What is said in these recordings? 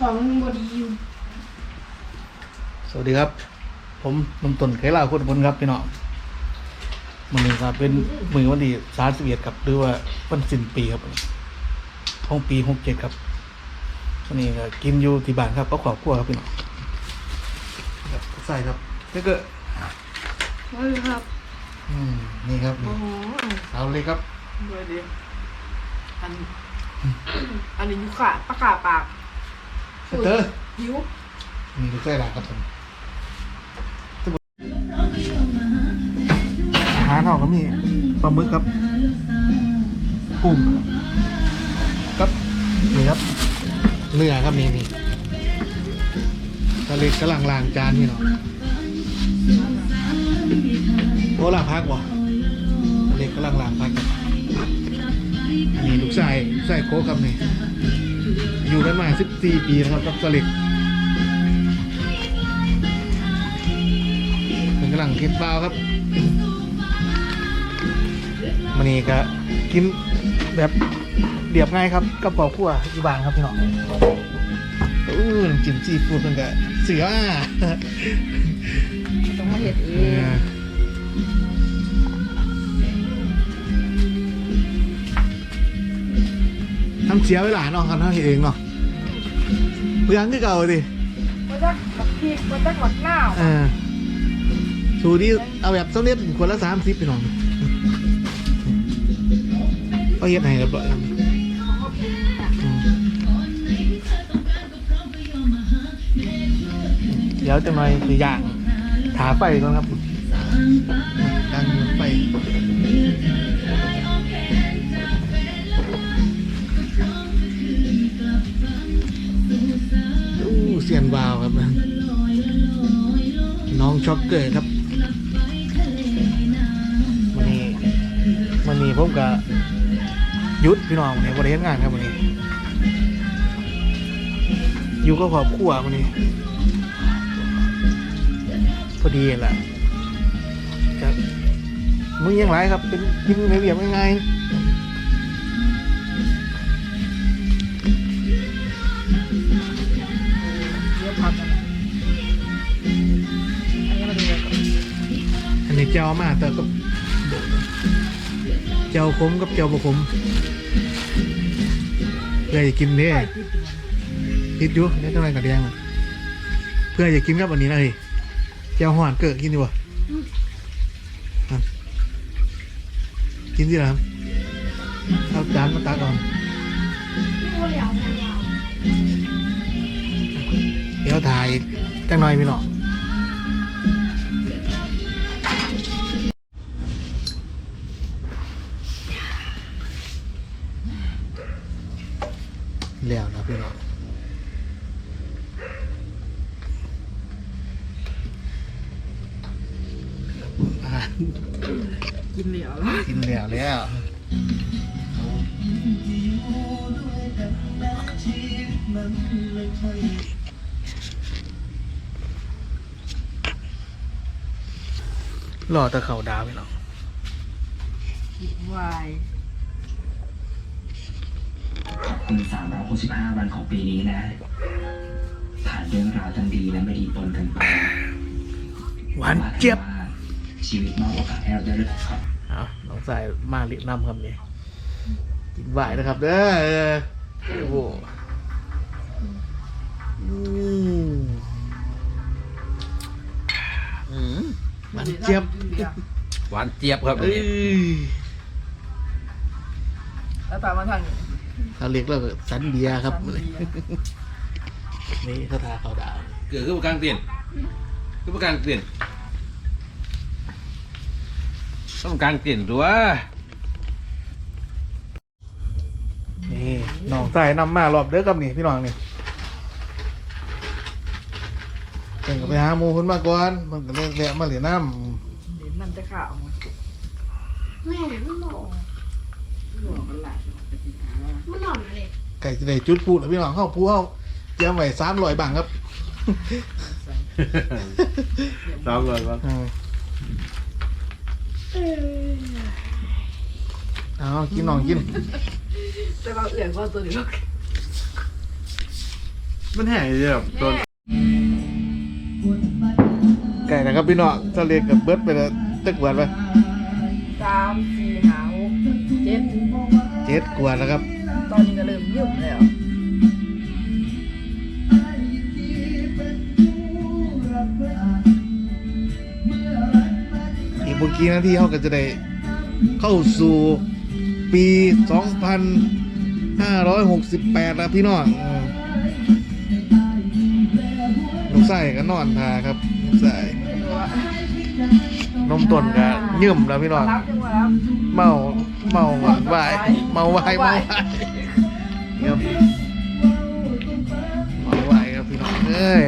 ของบอดีอยู่สวัสดีครับ ผมนมต้นไก่ลาวคนบนครับพี่น้องมันนี้ครับเป็นมือวันที่สามสิบเอ็ดครับหรือว่าวันสิ้นปีครับของปีหกเจ็ดครับวันนี้ก็กินอยู่ที่บ้านครับก็ขอบครัวครับพี่น้องครับใส่ครับแล้วก็เฮ้ยครับ อืมนี่ครับโอ้นี่โหเอาเลยครับด้วยดิอัน อันนี้ยุค่ะปากกาปาก เตอร์หิวนี่ลูกไส้หลานครับผมอาหารเราก็มีปลาหมึกครับกุ้งครับนี่ครับเนื้อครับนี่นี่กะเล็กกำลังล้างจานนี่เนาะโอ้ล้างพักวะกะเล็กกำลังล้างพักครับนี่ลูกชายลูกชายโคกครับนี่ อยู่กันมา 14 ปีนะครับกับกะเล็กเป็นกำลังกินเปล่าครับมันนี่ก็กินแบบเดียบง่ายครับกระเป๋าขั้วที่บ้านครับพี่น้องอู้น้ำจิ้มซีฟู้ดมันก็เสืออะต้องมาเห็ดเอเอง สียเวลาเนาะกันทำเองเนาะเพื่อนก็เก่าดิมาจากหมักพริกมาจากหมักหน้าวเออสูนี่เอาแบบสำเร็จคนละสามสิบพี่น้องก็เฮ็ดให้เรียบร้อยครับอืมเดี๋ยวจะมาคือย่างถาไฟก่อนครับย่างไฟ เสียนวาวครับ น้องช็อกเกอร์ครับวันนี้วันนี้ผมกับยุทธพี่น้องวันนี้บริเวณงานครับวันนี้ อยู่ก็ครอบครัววันนี้ พอดีแหละครับมึงยังไรครับ เป็นกินในเรียบง่ายเอันนี้เจ้ามาแต่ก็เจ้าขมกับเจ้าบะขมเพื่อจะกินเนี่ยใส่พริกถึงคิดดูนี่ต้องอะไรกับแดงเพื่อจะกินกับอันนี้นะเฮ้ยเจ้าหวานเกิดกินดีกว่ากินสิครับเอาจานมาตักก่อนเดี๋ยวถ่ายจังหน่อยพี่น้อง พี่น้องอาหารกินเหลียวแล้วกินแล้วแล้วรอแตะเขาดาวพี่น้องกินวาย ขอบคุณ365 วันของปีนี้นะ ผ่านเรื่องราวทั้งดีและไม่ดีปนกันไปหวานเจี๊ยบว่าชีวิตมอบโอกาสให้เราได้เลือกครับเอาน้องสายมาลิน้ำครับนี่กินไหวนะครับเด้อเออโอ้โหอืมอืมหวานเจี๊ยบหวานเจี๊ยบครับเอ้ยแล้วตามมาทางนี้ เขาเรียกแล้วก็สันเบียร์ครับสันเบียร์นี่คาถาเขาดาวเกิดขึ้นประกลางเตียนขึ้นประกลางเตียนต้องกลางเตียนตัวนี่น้องสายนำมารอบเด้อกับนี่พี่น้องนี่เป็นกับไปหาหมูคนมาก่อนมันก็เลยแวะมาเหลือน้เดี๋ยวมันจะข่าวแม่มันหลอกหลวงมันหลาย จะกินหาว่ามันหลอกเลยำไก่จะได้จุดพูดแล้วพี่น้องเข้าพูเข้าเตรียมไว้สามร้อยบางครับสามร้อยบาทอืมเอากินน้องกินแต่ว่าเอื่อยกว่าตัวเดียวมันแห้งเลยแบบโดนไก่นะครับพี่น้องทะเลกับเบิร์ดไปแล้วตึกกวนไปสามสี่ห้าหกเจ็ดเจ็ดกวนแล้วครับ ตอนนี้ก็เริ่มยืมแล้วอีกเมื่อกี้นาทีเขาก็จะได้เข้าสู่ปีสองพันห้าร้อยหกสิบแปดแล้วพี่น้องลูกไส้ก็นอนทาครับลูกไส้ นมต้นก็ยืมแล้วพี่น้องเมาเมาหวานวายเมาวายเมาวายครับเมาวายครับพี่น้องเอ้ย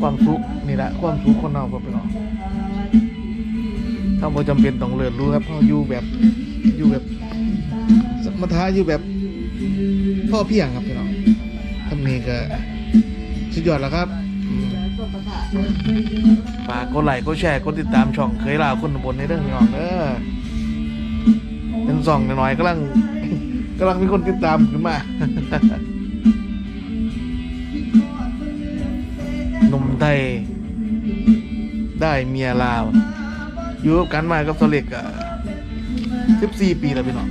ความสุขนี่แหละความสุขคนเราครับพี่น้องถ้าบ่จำเป็นต้องเลิศรู้ครับเพราะอยู่แบบอยู่แบบสมถะอยู่แบบพ่อเพียงครับพี่น้องทำนี้ก็สุดยอดแล้วครับ ฝากกดไลค์กดแชร์กดติดตามช่องเคยลาคนบนในเรื่องพี่น้องเด้อเป็นสองน้อยๆกำลังกำลังมีคนติดตามขึ้นมาหนุ่มไทยได้เมียลาว อยู่กับกันมากับโซเล็กอะสิบสี่ปีแล้วพี่น้อง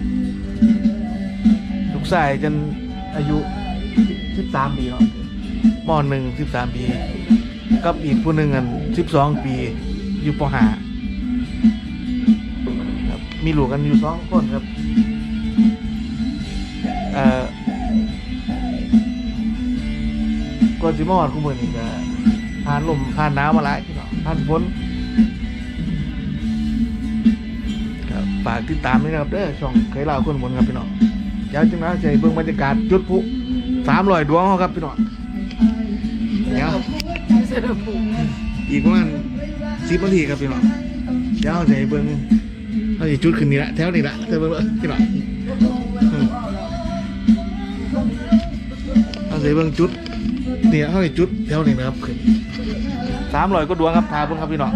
ลูกชายจนอายุสิบสามปีเนาะมหนึ่งสิบสามปี กับอีกผู้หนึ่งอันสิบสองปีอยู่ปหาครับมีลูกกันอยู่สองคนครับเอ่อก่อนสิมาฮอดคู่มือนี่ก็ผ่านลมผ่านน้ำมาหลายพี่น้องผ่านฝนครับฝากติดตามด้วยนะครับเด้อช่องเคยเล่าคนบนครับพี่น้องเดี๋ยวจึงนะใจเบิ่งบรรยากาศจุดพลุสามร้อยดวงเขาครับพี่น้องเดี๋ยว สร็จแล้วปุ๊บอีกประมาณสิบนาทีครับพี่น้องเดี๋ยวเราให้เบิ้งเราจะจุดขึ้นนี่ละแถวนี้ละเธอเบิ้งพี่น้องเราให้เบิ้งจุดเนี่ยเขาจะจุดแถวนี้นะครับขึ้นสามร้อยก็ดวงครับทาเบิ้งครับพี่น้อง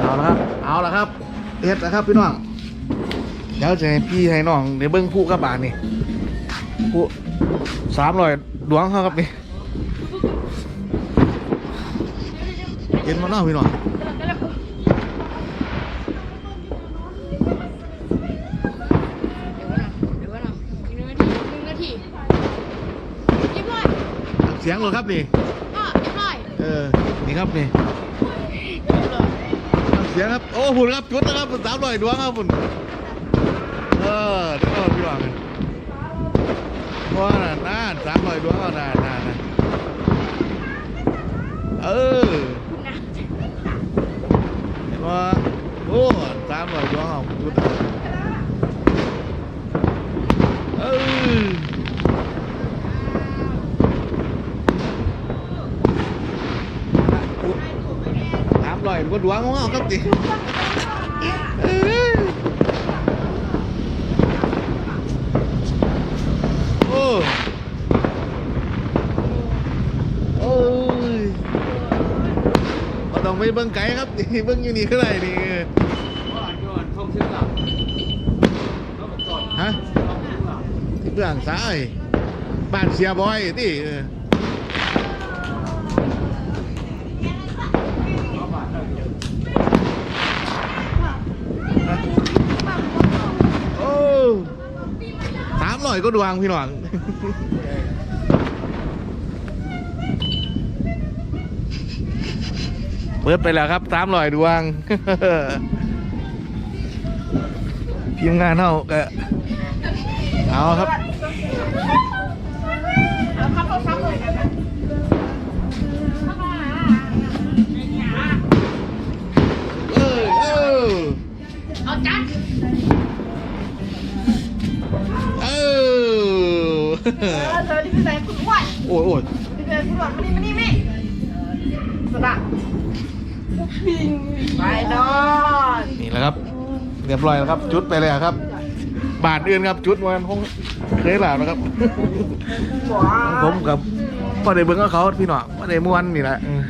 เอาละครับเอาละครับเฮ็ดนะครับพี่น้องเดี๋ยวจะให้พี่ให้น้องเดี๋ยวเบิ้งผู้กับบานนี่ ผู้สามร้อยดวงเขาครับนี่เย็นมาเล่าพี่หน่อยเดี๋ยวก่อนนะเดี๋ยวก่อนนะอีกหนึ่งนาทีหนึ่งนาทีเรียบร้อยเสียงเลยครับนี่อะเรียบร้อยเออ นี่ครับนี่เรียบร้อยเสียงครับ โอ้หุ่นครับจุดนะครับสามร้อยดวงครับหุ่นเออเดี๋ยวเอาพี่ห น่อยว่าน่ะน่าสามร้อยดวงเอานาน่าน่าเออเห็นว่าโอ้สามร้อยดวงเอาจุดเอาเออสามร้อยก็ดวงของเราครับจิเอ้ยโอ้โอ้ยบ่ต้องไป เบิ่งไกลครับนี่เบิ่งอยู่นี่คือไรนี่ฮะที่เบื้องซ้ายบ้านเสียบอยที่เออสามร้อยก็ดวงพี่หน่อง เปิดไปแล้วครับสามร้อยดวงทีมงานเท่าก็เอาครับเอาครับเอาครับเลยกันนะเออเออเอาจัดเออเออเธอที่เป็นไหนคุณอ้วนโอ้ยโอ้ยที่เป็นคุณอ้วนมานี่มานี่มิสระปิง ไปนอนนี่แหละครับ เรียบร้อยแล้วครับ จุดไปเลยครับ บาทอื่นครับ จุดมันคงเคยหลาบนะครับว้าผมกับพ่อได้เบิ้งกับเขาพี่หน่อพ่อได้ม้วนนี่แหละอืม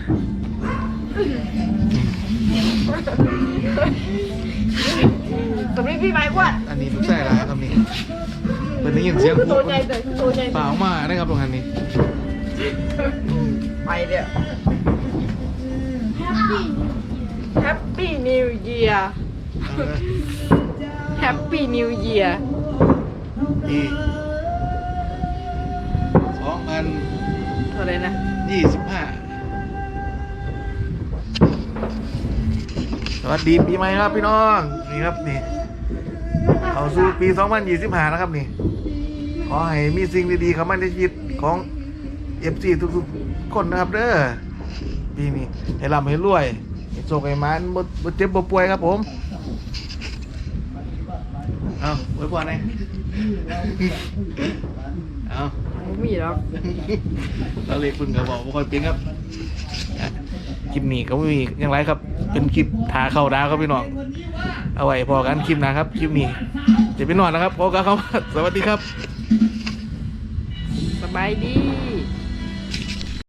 สำหรับพี่ไม้อ้วนอันนี้ลูกไส้ลายครับนี่เป็นได้ยินเสียงตัวใหญ่เลยตัวใหญ่เปล่าออกมาได้ครับตรงนั้นนี้ไปเดี๋ยว Happy New Year Happy New Year ปีสองพันเท่าไหรนะ ยี่สิบห้าสวัสดีปีใหม่ครับพี่น้องนี่ครับนี่เข้าสู่ปีสองพันยี่สิบห้านะครับนี่ ขอให้มีสิ่งดีๆเข้ามาในชีวิตของเอฟซีทุกๆคนนะครับเด้อ ปีนี้ให้ร่ำให้รวยให้โชคให้มันบ่บ่เจ็บบ่ป่วยครับผมเอาไว้พอไหนเอาไม่มีหรอกเราเลยพึ่งกับบอกว่าคอยเป็นครับอะคลิปนี้ก็ไม่มีอย่างไรครับ เป็นคลิปทาเข้าดาวครับพี่น้องเอาไว้พอกันคลิปหนะครับคลิปนี้จะไปนอนแล้วครับพอกันครับสวัสดีครับ สบายดี